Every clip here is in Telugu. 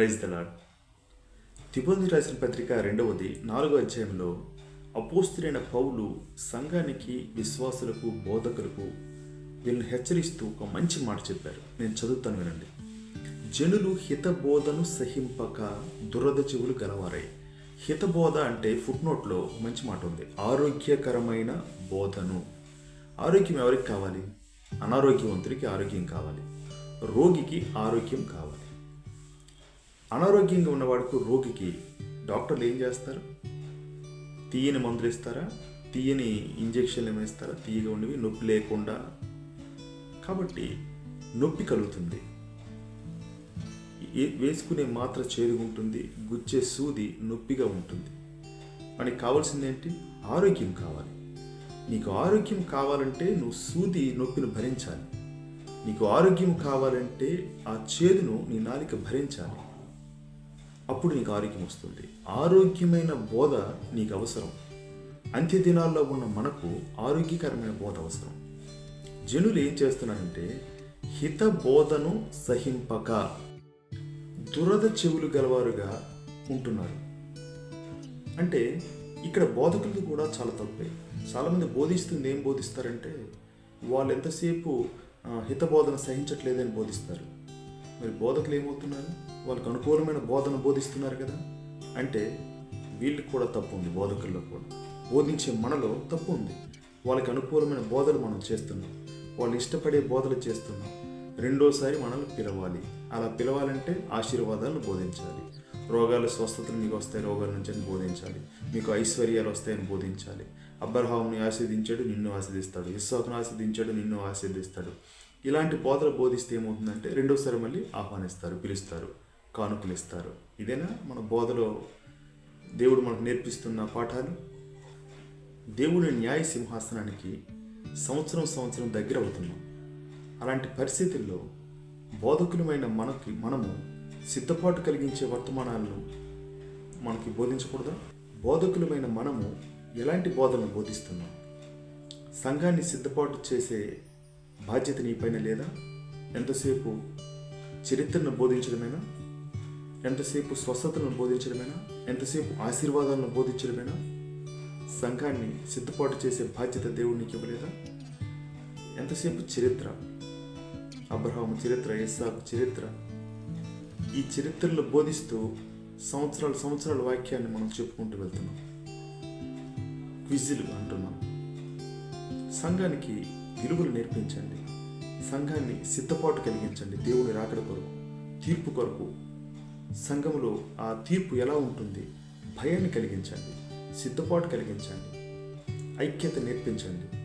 ప్రైజ్ దలాడ్ తిబోతి రాసిన పత్రిక రెండవది నాలుగో అధ్యాయంలో అపోస్తులైన పౌలు సంఘానికి విశ్వాసులకు బోధకులకు వీళ్ళని హెచ్చరిస్తూ ఒక మంచి మాట చెప్పారు. నేను చదువుతాను వినండి. జనులు హితబోధను సహింపక దురద చెవులు గలవారై హితబోధ అంటే ఫుట్నోట్లో మంచి మాట ఉంది. ఆరోగ్యకరమైన బోధను. ఆరోగ్యం ఎవరికి కావాలి? అనారోగ్యవంతుడికి ఆరోగ్యం కావాలి. రోగికి ఆరోగ్యం కావాలి. అనారోగ్యంగా ఉన్నవాడుకు రోగికి డాక్టర్లు ఏం చేస్తారు? తీయని మందులు ఇస్తారా? తీయని ఇంజెక్షన్లు ఏమిస్తారా తీయగా ఉండేవి నొప్పి లేకుండా. కాబట్టి నొప్పి కలుగుతుంది. ఏ- వేసుకునే మాత్ర చేరుగుంటుంది గుచ్చే సూది నొప్పిగా ఉంటుంది. మనకి కావాల్సింది ఏంటి? ఆరోగ్యం కావాలి. నీకు ఆరోగ్యం కావాలంటే నువ్వు సూది నొప్పిని భరించాలి. నీకు ఆరోగ్యం కావాలంటే ఆ చేదును నీ నాలిక భరించాలి. అప్పుడు నీకు ఆరోగ్యం వస్తుంది. ఆరోగ్యమైన బోధ నీకు అవసరం. అంత్య దినాల్లో ఉన్న మనకు ఆరోగ్యకరమైన బోధ అవసరం. జనులు ఏం చేస్తున్నారంటే హిత బోధను సహింపక దురద చెవులు గలవారుగా ఉంటున్నారు. అంటే ఇక్కడ బోధకులది కూడా చాలా తప్పే. చాలామంది బోధిస్తుంది ఏం బోధిస్తారంటే వాళ్ళు ఎంతసేపు హితబోధన సహించట్లేదని బోధిస్తారు. మరి బోధకులు ఏమవుతున్నారు? వాళ్ళకు అనుకూలమైన బోధన బోధిస్తున్నారు కదా? అంటే వీళ్ళకి కూడా తప్పు ఉంది బోధకుల్లో కూడా. బోధించే మనలో తప్పు ఉంది. వాళ్ళకి అనుకూలమైన బోధలు మనం చేస్తున్నాం. వాళ్ళు ఇష్టపడే బోధలు చేస్తున్నాం. రెండోసారి మనల్ని పిలవాలి. అలా పిలవాలంటే ఆశీర్వాదాలను బోధించాలి. రోగాలు స్వస్థతలు మీకు వస్తాయి రోగాల నుంచి అని బోధించాలి. మీకు ఐశ్వర్యాలు వస్తాయని బోధించాలి. అబ్రహాంని ఆశీర్దించాడు నిన్ను ఆశీర్దిస్తాడు. ఇస్సాకును ఆశీర్దించాడు నిన్ను ఆశీర్దిస్తాడు. ఇలాంటి బోధలు బోధిస్తే ఏమవుతుందంటే రెండోసారి మళ్ళీ ఆహ్వానిస్తారు పిలుస్తారు కానుకలు ఇస్తారు ఇదేనా? మన బోధలో దేవుడు మనకు నేర్పిస్తున్న పాఠాలు? దేవుడి న్యాయ సింహాసనానికి సంవత్సరం సంవత్సరం దగ్గర అవుతున్నాం. అలాంటి పరిస్థితుల్లో బోధకులమైన మనకి మనము సిద్ధపాటు కలిగించే వర్తమానాలను మనకి బోధించకూడదా? బోధకులమైన మనము ఎలాంటి బోధలను బోధిస్తున్నాం? సంఘాన్ని సిద్ధపాటు చేసే బాధ్యత నీపైన లేదా? ఎంతసేపు చరిత్రను బోధించడమేనా? ఎంతసేపు స్వస్థతలను బోధించడమేనా? ఎంతసేపు ఆశీర్వాదాలను బోధించడమేనా? సంఘాన్ని సిద్ధపాటు చేసే బాధ్యత దేవుడికి ఇవ్వలేదా? ఎంతసేపు చరిత్ర? అబ్రహాము చరిత్ర ఇస్సాకు చరిత్ర? ఈ చరిత్రలు బోధిస్తూ సంవత్సరాల సంవత్సరాల వాక్యాన్ని మనం చెప్పుకుంటూ వెళ్తున్నాం. క్విజులు అంటున్నాం. సంఘానికి విలువలు నేర్పించండి. సంఘాన్ని సిద్ధపాటు కలిగించండి దేవుని రాకడ కొరకు తీర్పు కొరకు. సంఘంలో ఆ తీర్పు ఎలా ఉంటుంది? భయాన్ని కలిగించండి సిద్ధపాటు కలిగించండి ఐక్యత నేర్పించండి.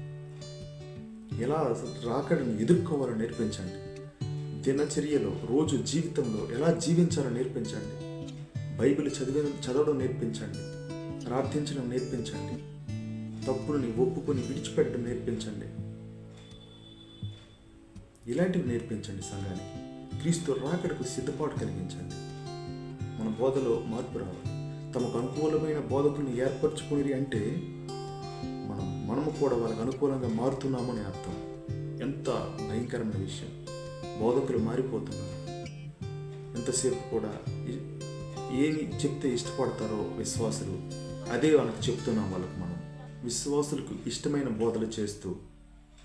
ఎలా రాకడని ఎదుర్కోవాలో నేర్పించండి. దినచర్యలో రోజు జీవితంలో ఎలా జీవించాలో నేర్పించండి. బైబిల్ చదివి చదవడం నేర్పించండి ప్రార్థించడం నేర్పించండి. తప్పులని ఒప్పుకొని విడిచిపెట్టడం నేర్పించండి. ఇలాంటివి నేర్పించండి సంఘానికి. క్రీస్తు రాకడకు సిద్ధపాటు కలిగించండి. మన బోధలో మార్పు రావాలి. తమకు అనుకూలమైన బోధకుల్ని ఏర్పరచుకుని అంటే మనం మనము కూడా వాళ్ళకు అనుకూలంగా మారుతున్నామని అర్థం. ఎంత భయంకరమైన విషయం. బోధకులు మారిపోతున్నారు. ఎంతసేపు కూడా ఏమి చెప్తే ఇష్టపడతారో విశ్వాసులు అదే వాళ్ళకి చెప్తున్నాం వాళ్ళకి మనం. విశ్వాసులకు ఇష్టమైన బోధలు చేస్తూ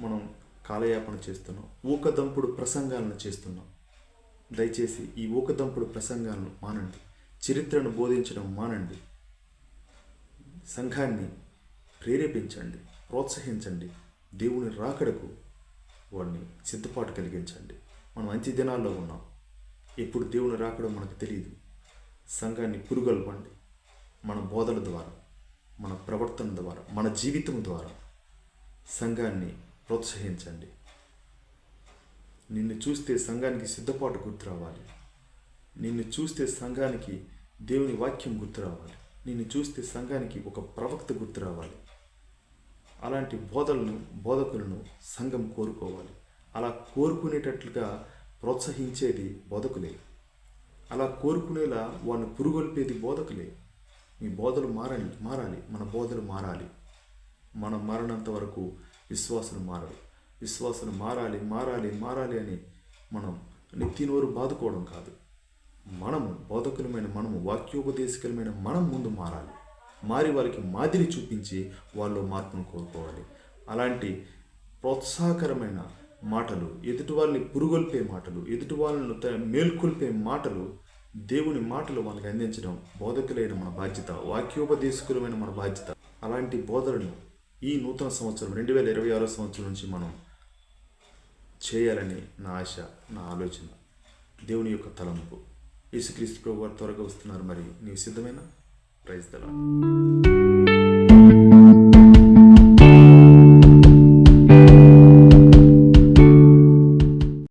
మనం కాలయాపన చేస్తున్నాం ఊకదంపుడు ప్రసంగాలను చేస్తున్నాం దయచేసి ఈ ఊకదంపుడు ప్రసంగాలను మానండి. చరిత్రను బోధించడం మానండి. సంఘాన్ని ప్రేరేపించండి. ప్రోత్సహించండి. దేవుని రాకడకు వాడిని సిద్ధపాటు కలిగించండి. మనం మంచి దినాల్లో ఉన్నాం. ఎప్పుడు దేవుని రాకడం మనకు తెలియదు సంఘాన్ని పురుగొల్పండి. మన బోధల ద్వారా మన ప్రవర్తన ద్వారా మన జీవితం ద్వారా సంఘాన్ని ప్రోత్సహించండి. నిన్ను చూస్తే సంఘానికి సిద్ధపాటు గుర్తు రావాలి. నిన్ను చూస్తే సంఘానికి దేవుని వాక్యం గుర్తు రావాలి. నిన్ను చూస్తే సంఘానికి ఒక ప్రవక్త గుర్తు రావాలి. అలాంటి బోధలను బోధకులను సంఘం కోరుకోవాలి. అలా కోరుకునేటట్లుగా ప్రోత్సహించేది బోధకులే. అలా కోరుకునేలా వాడిని పురుగొల్పేది బోధకులే. మీ బోధలు మారని మారాలి. మన బోధలు మారాలి. మనం మరణంత వరకు విశ్వాసులు మారరు. విశ్వాసులు మారాలి మారాలి మారాలి అని మనం నెత్తినోరు బాదుకోవడం కాదు. మనము బోధకులమైన మనము వాక్యోపదేశకులమైన మనం ముందు మారాలి. మారి వారికి మాదిరి చూపించి వాళ్ళు మార్పును కోరుకోవాలి. అలాంటి ప్రోత్సాహకరమైన మాటలు ఎదుటి వాళ్ళని పురుగొల్పే మాటలు ఎదుటి వాళ్ళను త- మేల్కొల్పే మాటలు దేవుని మాటలు మనకు అందించడం బోధకులైన మన బాధ్యత వాక్యోపదేశకులమైన మన బాధ్యత. అలాంటి బోధలను ఈ నూతన సంవత్సరం రెండు వేల ఇరవై ఆరో సంవత్సరం నుంచి మనం చేయాలని నా ఆశ నా ఆలోచన. దేవుని యొక్క తలంపు. యేసుక్రీస్తు ప్రభు వారు త్వరగా వస్తున్నారు. మరి నీవు సిద్ధమైన? ప్రైజ్ దలా